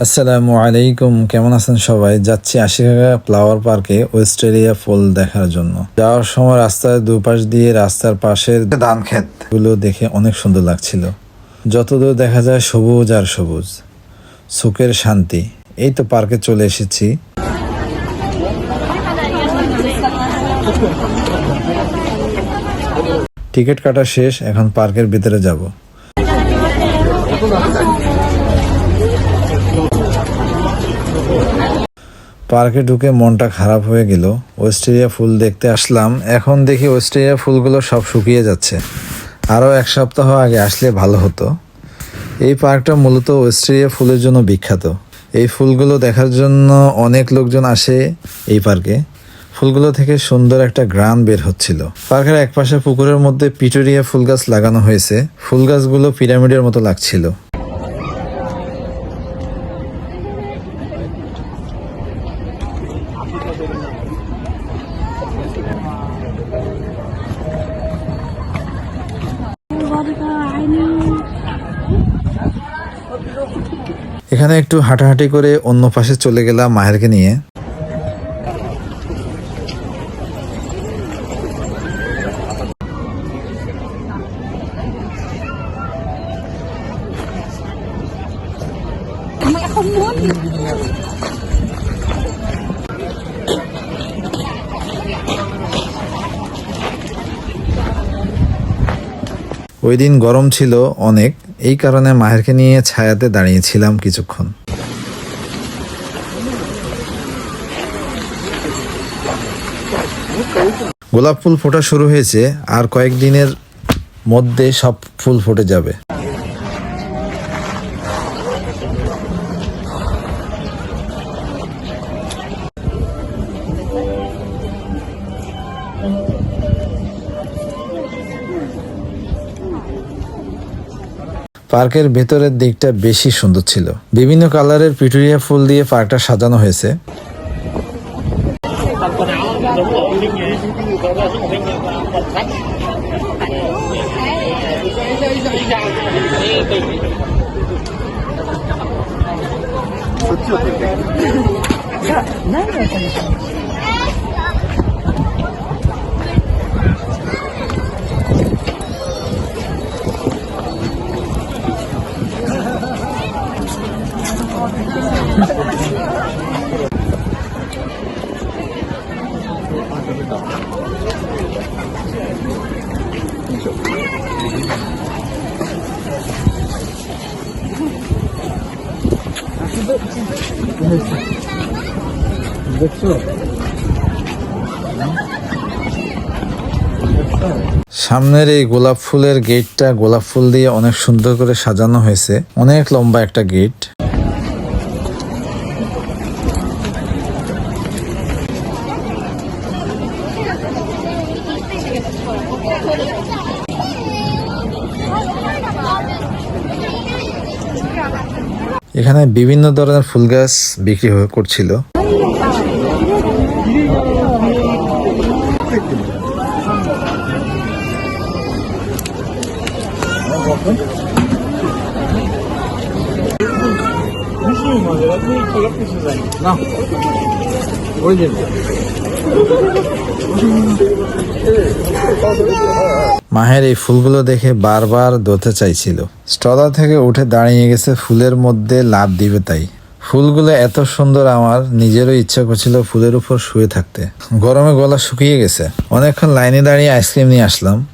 আসসালামু আলাইকুম, কেমন আছেন সবাই? যাচ্ছি আশিকাগা ফ্লাওয়ার পার্কে ওয়েস্টেরিয়া ফুল দেখার জন্য। যাওয়ার সময় রাস্তার দুপাশ দিয়ে রাস্তার পাশের ধান ক্ষেতগুলো দেখে অনেক সুন্দর লাগছিল। যতদূর দেখা যায় সবুজ আর সবুজ, সুখের শান্তি। এই তো পার্কে চলে এসেছি। টিকিট কাটা শেষ, এখন পার্কের ভিতরে যাব। পার্কে ঢুকে মনটা খারাপ হয়ে গেল। ওয়েস্টেরিয়া ফুল দেখতে আসলাম। এখন দেখি ওয়েস্টেরিয়া ফুলগুলো সব শুকিয়ে যাচ্ছে। আরও এক সপ্তাহ আগে আসলে ভালো হতো। এই পার্কটা মূলত ওয়েস্টেরিয়া ফুলের জন্য বিখ্যাত। এই ফুলগুলো দেখার জন্য অনেক লোকজন আসে এই পার্কে। ফুলগুলো থেকে সুন্দর একটা গ্রান বের হচ্ছিল। পার্কের একপাশে পুকুরের মধ্যে পিটোরিয়া ফুল গাছ লাগানো হয়েছে। ফুল গাছগুলো পিরামিডের মতো লাগছিল। এখানে একটু হাঁটাহাঁটি করে অন্য পাশে চলে গেলাম মাহেরকে নিয়ে। ওই দিন গরম ছিল অনেক। এই কারণে মাহেরকে নিয়ে ছায়াতে দাঁড়িয়েছিলাম কিছুক্ষণ। গোলাপ ফুল ফোটা শুরু হয়েছে আর কয়েকদিনের মধ্যে সব ফুল ফুটে যাবে। পার্কের ভেতরের দিকটা বেশি সুন্দর ছিল। বিভিন্ন কালারের পিটুরিয়া ফুল দিয়ে পার্কটা সাজানো হয়েছে। সামনের এই গোলাপ ফুলের গেটটা গোলাপ ফুল দিয়ে অনেক সুন্দর করে সাজানো হয়েছে। অনেক লম্বা একটা গেট। এখানে বিভিন্ন ধরনের ফুল গাছ বিক্রি করছিল। মাহের এই ফুলগুলো দেখে বারবার ধরতে চাইছিল। স্টলা থেকে উঠে দাঁড়িয়ে গেছে ফুলের মধ্যে লাভ দিবে তাই। ফুলগুলো এত সুন্দর আমার, নিজেরও ইচ্ছা করছিল ফুলের উপর শুয়ে থাকতে। গরমে গলা শুকিয়ে গেছে। অনেকক্ষণ লাইনে দাঁড়িয়ে আইসক্রিম নিয়ে আসলাম।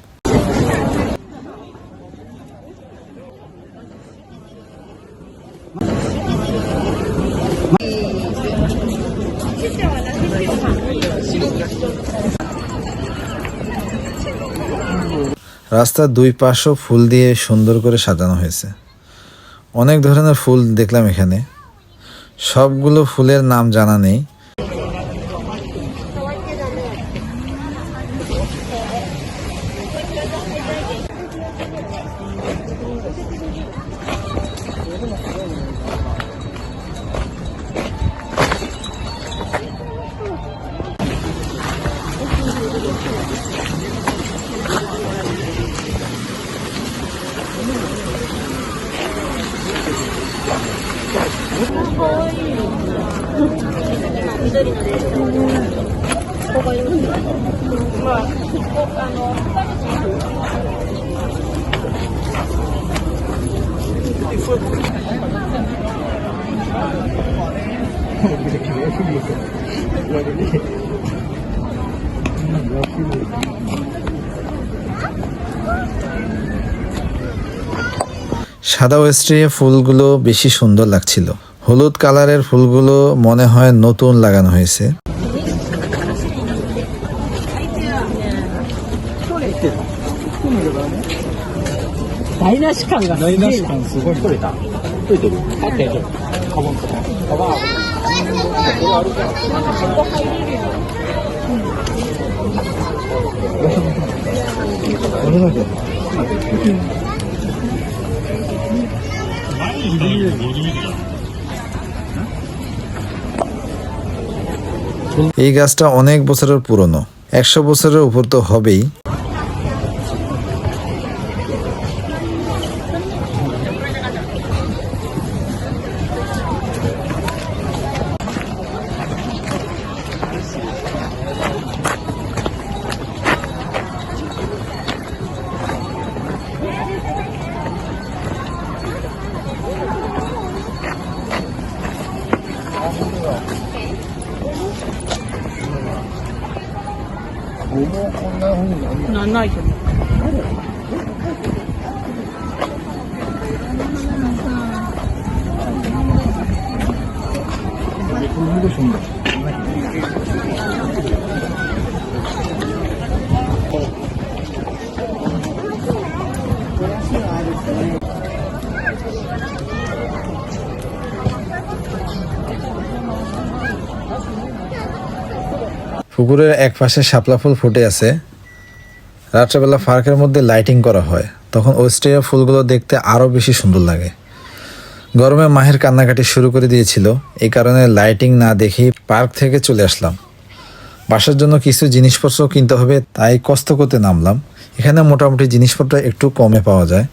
রাস্তার দুই পাশও ফুল দিয়ে সুন্দর করে সাজানো হয়েছে। অনেক ধরনের ফুল দেখলাম এখানে। সবগুলো ফুলের নাম জানা নেই। সাদা ওয়েস্ট্রিয়া ফুলগুলো বেশি সুন্দর লাগছিল। হলুদ কালারের ফুলগুলো মনে হয় নতুন লাগানো হয়েছে। এই গাছটা অনেক বছরের পুরনো। একশো বছরের উপর তো হবেই। No, no পুকুরের এক পাশে শাপলা ফুল ফুটে আছে। রাত্রেবেলা পার্কের মধ্যে লাইটিং করা হয়, তখন ওয়েস্টেরিয়া ফুলগুলো দেখতে আরও বেশি সুন্দর লাগে। গরমে মাহের কান্নাকাটি শুরু করে দিয়েছিল, এই কারণে লাইটিং না দেখেই পার্ক থেকে চলে আসলাম। বাসার জন্য কিছু জিনিসপত্র কিনতে হবে, তাই কষ্ট করতে নামলাম। এখানে মোটামুটি জিনিসপত্র একটু কমে পাওয়া যায়।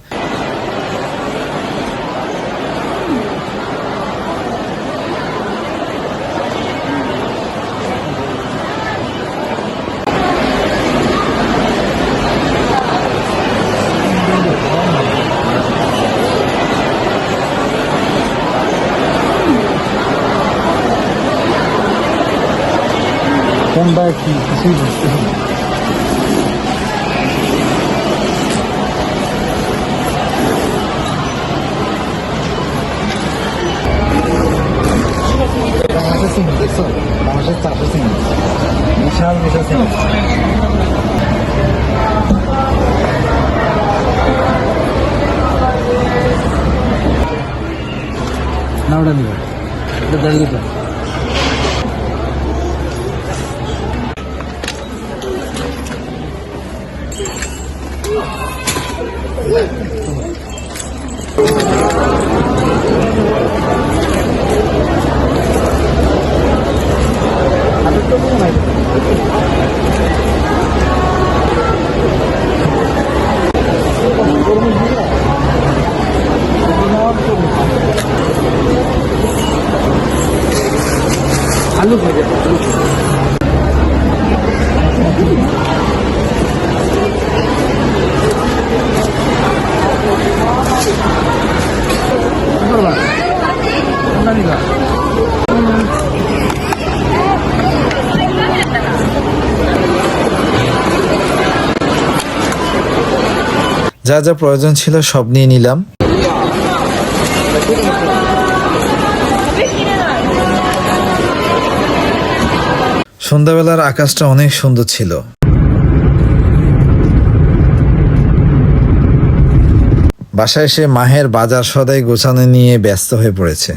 comeback possível. Raciocínio, pessoal. Dá uma gestar, raciocínio. Não chave de raciocínio. నవడండి ఇక్కడ జరిగిపోయింది 알로 가야 돼. যা যা প্রয়োজন ছিল সব নিয়ে নিলাম। সন্ধ্যাবেলার আকাশটা অনেক সুন্দর ছিল। বাসায় এসে মাহের বাজার সদাই গোছানো নিয়ে ব্যস্ত হয়ে পড়েছে।